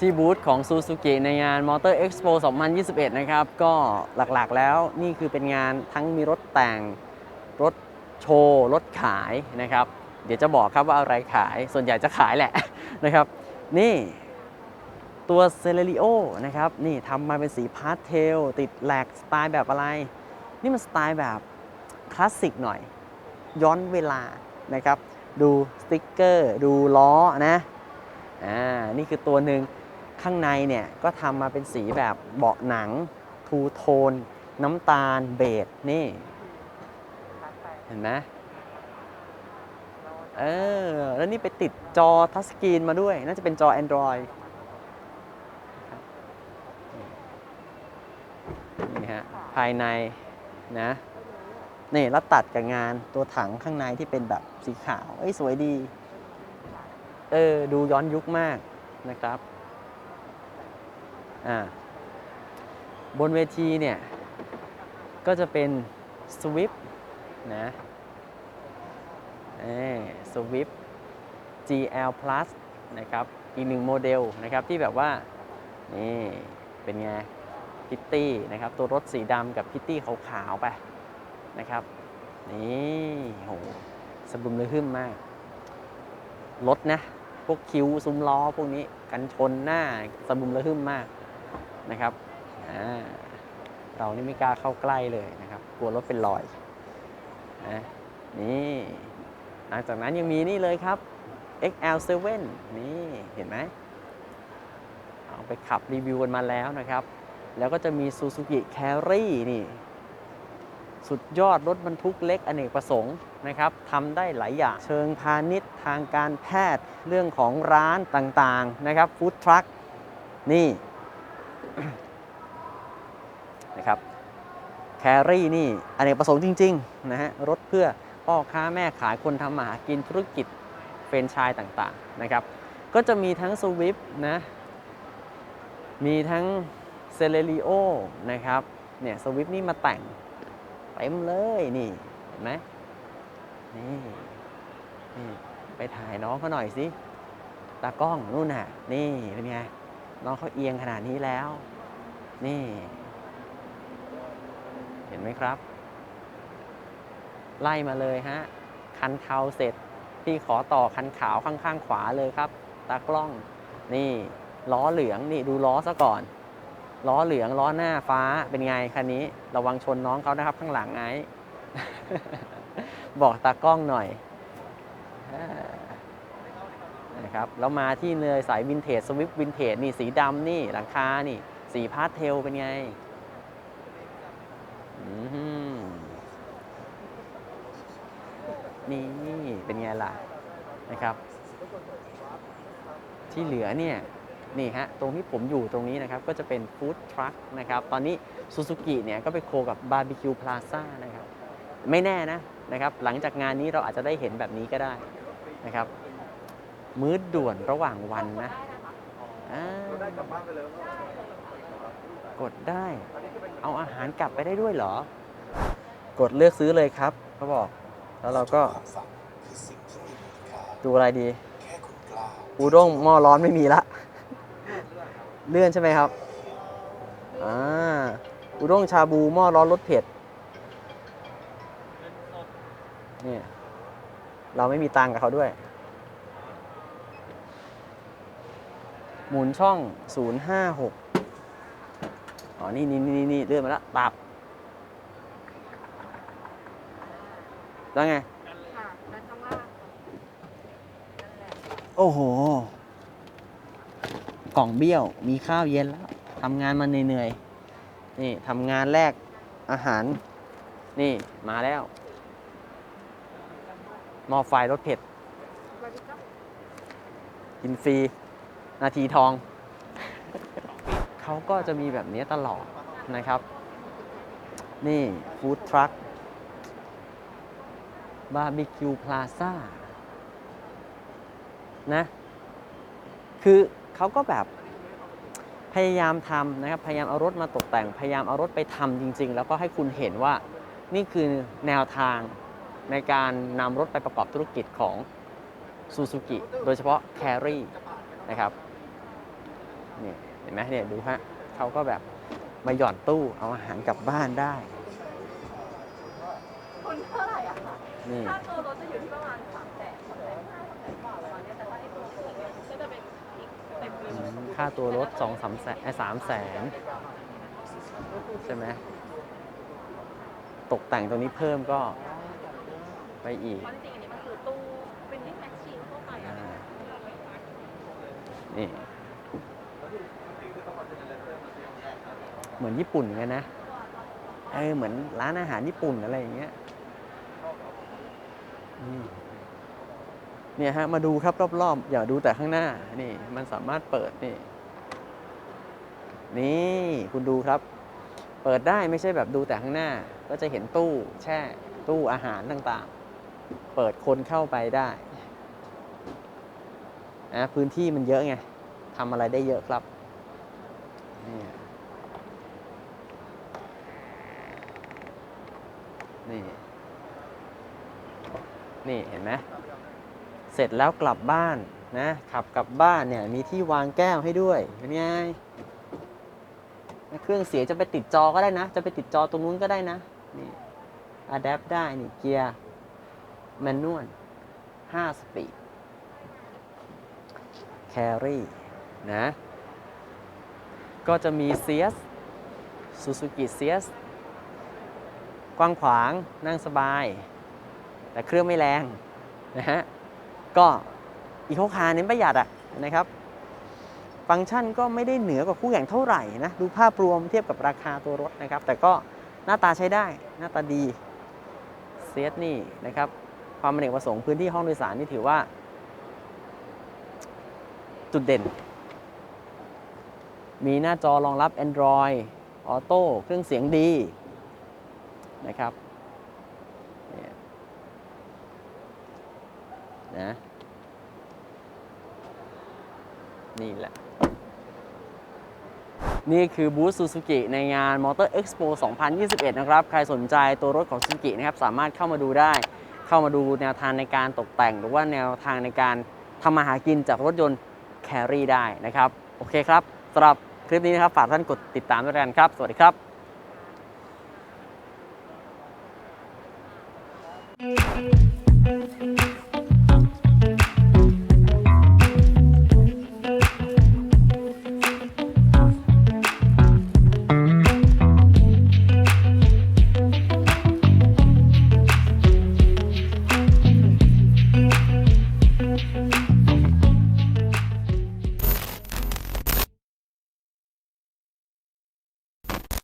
ที่บูธของ Suzuki ในงาน Motor Expo 2021 นะครับ ก็หลักๆแล้วนี่คือเป็นงานทั้งมีรถแต่ง รถโชว์ รถขายนะครับ เดี๋ยวจะบอกครับว่าอะไรขาย ส่วนใหญ่จะขายแหละนะครับ นี่ตัวเซเลริโอนะครับ นี่ทำมาเป็นสีพาสเทล ติดแหลกสไตล์แบบอะไร นี่มันสไตล์แบบคลาสสิกหน่อย ย้อนเวลานะครับ ดูสติ๊กเกอร์ ดูล้อนะ อ่า นี่คือตัวหนึ่ง ข้างในเนี่ยก็ทำมาเป็นสีแบบเบาะหนัง ทูโทน น้ำตาลเบจนี่ เห็นไหมเออ แล้วนี่ไปติดจอทัชสกรีนมาด้วย น่าจะเป็นจอ Android นี่ฮะ ภายในนะ นี่แล้วตัดกับงานตัวถังข้างในที่เป็นแบบสีขาว เอ้ย สวยดี เออ ดูย้อนยุคมากนะครับ อ่าบนเวทีเนี่ยก็จะเป็นสวิฟนะสวิฟ GL Plus นะครับอีกหนึ่งโมเดลนะครับที่แบบว่า นี่เป็นไงพิตตี้นะครับตัวรถสีดำกับพิตตี้ขาวๆไปนะครับ นี่โหสะบึมเลยขึ้นมาก รถนะ พวกคิวซุ้มล้อพวกนี้กันชนหน้าสะบึมระหึ่มมาก นะครับอ่าเรานี่ไม่กล้าเข้าใกล้เลยนะครับ กลัวรถเป็นรอยนะนี่หลังจากนั้นยังมีนี่เลยครับ XL7 นี่เห็นไหมเอาไปขับรีวิวกันมาแล้วนะครับ แล้วก็จะมี Suzuki Carry นี่ สุดยอดรถบรรทุกเล็กอเนกประสงค์นะครับทำได้หลายอย่าง เชิงพาณิชย์ทางการแพทย์เรื่องของร้านต่างๆนะครับฟู้ดทรัคนี่ นะครับแครี่นี่อเนกประสงค์จริงๆนะฮะรถเพื่อพ่อค้าแม่ขายคนทำมาหากินธุรกิจเฟรนชส์ต่างๆนะครับก็จะมีทั้งสวิฟนะมีทั้งเซเลริโอนะครับเนี่ยสวิฟนี่มาแต่งเต็มเลยนี่เห็นไหมนี่นี่ไปถ่ายน้องเขาหน่อยสิตากล้องนู่นน่ะ นี่เป็นไง น้องเขาเอียงขนาดนี้แล้ว นี่ เห็นไหมครับ ไล่มาเลยฮะ คันเทาเสร็จ พี่ขอต่อคันขาวข้างๆขวาเลยครับ ตากล้อง นี่ ล้อเหลือง นี่ดูล้อซะก่อน ล้อเหลืองล้อหน้าฟ้าเป็นไงคันนี้ ระวังชนน้องเขานะครับ ข้างหลังไงบอกตากล้องหน่อย นะครับแล้วมาที่เลยสายวินเทจสวิฟวินเทจนี่สีดำนี่หลังคานี่ สีพาสเทลเป็นไงนี่เป็นไงล่ะนะครับ ที่เหลือเนี่ยนี่ฮะตรงที่ผมอยู่ตรงนี้นะครับ ก็จะเป็นฟู้ดทรัคนะครับ ตอนนี้ซูซูกิเนี่ยก็ไปโคกับบาร์บีคิวพลาซ่านะครับ ไม่แน่นะนะครับ หลังจากงานนี้เราอาจจะได้เห็นแบบนี้ก็ได้นะครับ มื้อด่วนระหว่างวันนะอ่ากดได้ เอาอาหารกลับไปได้ด้วยเหรอ กดเลือกซื้อเลยครับเขาบอก แล้วเราก็ความฝันคือสิ่งที่มีมูลค่าดูอะไรดีแค่คุณกล้าอูด้งหม้อร้อนไม่มีละ เลื่อนใช่ไหมครับ อ่า อูด้งชาบูหม้อร้อนรสเผ็ดเนี่ยเราไม่มีตังค์กับเขาด้วย หมุนช่อง 056 อ๋อ นี่นี่นี่นี่เลื่อนมาแล้วตับแล้วไง ค่ะแล้วข้างล่างนั่นแหละโอ้โห กล่องเบี้ยว มีข้าวเย็นแล้วทำงานมาเหนื่อยๆ นี่ทำงานแรกอาหาร นี่มาแล้วหม้อไฟรสเผ็ด สวัสดีครับ กินฟรี นาทีทอง เขาก็จะมีแบบนี้ตลอดนะครับ นี่ฟู้ดทรัคบาร์บีคิวพลาซ่านะ คือเขาก็แบบพยายามทำนะครับ พยายามเอารถมาตกแต่ง พยายามเอารถไปทำจริง ๆ แล้วก็ให้คุณเห็นว่านี่คือแนวทางในการนำรถไปประกอบธุรกิจของซูซูกิโดยเฉพาะ Carry นะครับนี่เห็นไหมเนี่ยดูฮะเขาก็แบบมาหย่อนตู้เอาอาหารกลับบ้านได้คุณเท่าไหร่อะคะนี่ค่าตัวรถจะอยู่ที่ประมาณสามแสนสามแสนห้าสามแสนกว่าประมาณเนี้ยแต่ถ้าไอ้ตัวเครื่องเนี่ยก็จะเป็นอีกสเต็ปหนึ่งอืมค่าตัวรถสองสามแสนสามแสนใช่ไหมตกแต่งตรงนี้เพิ่มก็ไปอีก เพราะจริงๆอันนี้มันคือตู้เป็นที่แมชชีนทั่วไปอะ อ่า นี่ เหมือนญี่ปุ่นเหมือนกันนะเออเหมือนร้านอาหารญี่ปุ่นอะไรอย่างเงี้ยเนี่ยฮะ มาดูครับรอบๆอย่าดูแต่ข้างหน้า นี่ มันสามารถเปิดนี่ นี่ คุณดูครับ เปิดได้ไม่ใช่แบบดูแต่ข้างหน้า ก็จะเห็นตู้แช่ตู้อาหารต่างๆ เปิดคนเข้าไปได้ นะพื้นที่มันเยอะไงทำอะไรได้เยอะครับนี่นี่นี่เห็นไหมเสร็จแล้วกลับบ้านนะขับกลับบ้านเนี่ยมีที่วางแก้วให้ด้วยเป็นไงเครื่องเสียงจะไปติดจอก็ได้นะ จะไปติดจอตรงนู้นก็ได้นะนี่อะแดปได้นี่เกียร์แมนนวล5สปีด แครี่นะ ก็จะมีเซียสซูซูกิเซียสกว้างขวางนั่งสบาย แต่เครื่องไม่แรงนะฮะ ก็อีโคคาร์เน้นประหยัดอะนะครับ ฟังก์ชันก็ไม่ได้เหนือกว่าคู่แข่งเท่าไหร่นะ ดูภาพรวมเทียบกับราคาตัวรถนะครับ แต่ก็หน้าตาใช้ได้หน้าตาดีเซียสนี่นะครับ ความอเนกประสงค์พื้นที่ห้องโดยสารนี่ถือว่า จุดเด่น มีหน้าจอรองรับ Android Auto เครื่องเสียงดีนะครับนี่ยนะนี่แหละ นี่คือบูธซูซูกิในงาน Motor Expo 2021 นะครับ ใครสนใจตัวรถของซูซูกินะครับ สามารถเข้ามาดูได้ เข้ามาดูแนวทางในการตกแต่ง หรือว่าแนวทางในการทำมาหากินจากรถยนต์ แครี่ได้นะครับ โอเคครับสำหรับคลิปนี้นะครับ ฝากท่านกดติดตามด้วยกันครับ สวัสดีครับ Thank you.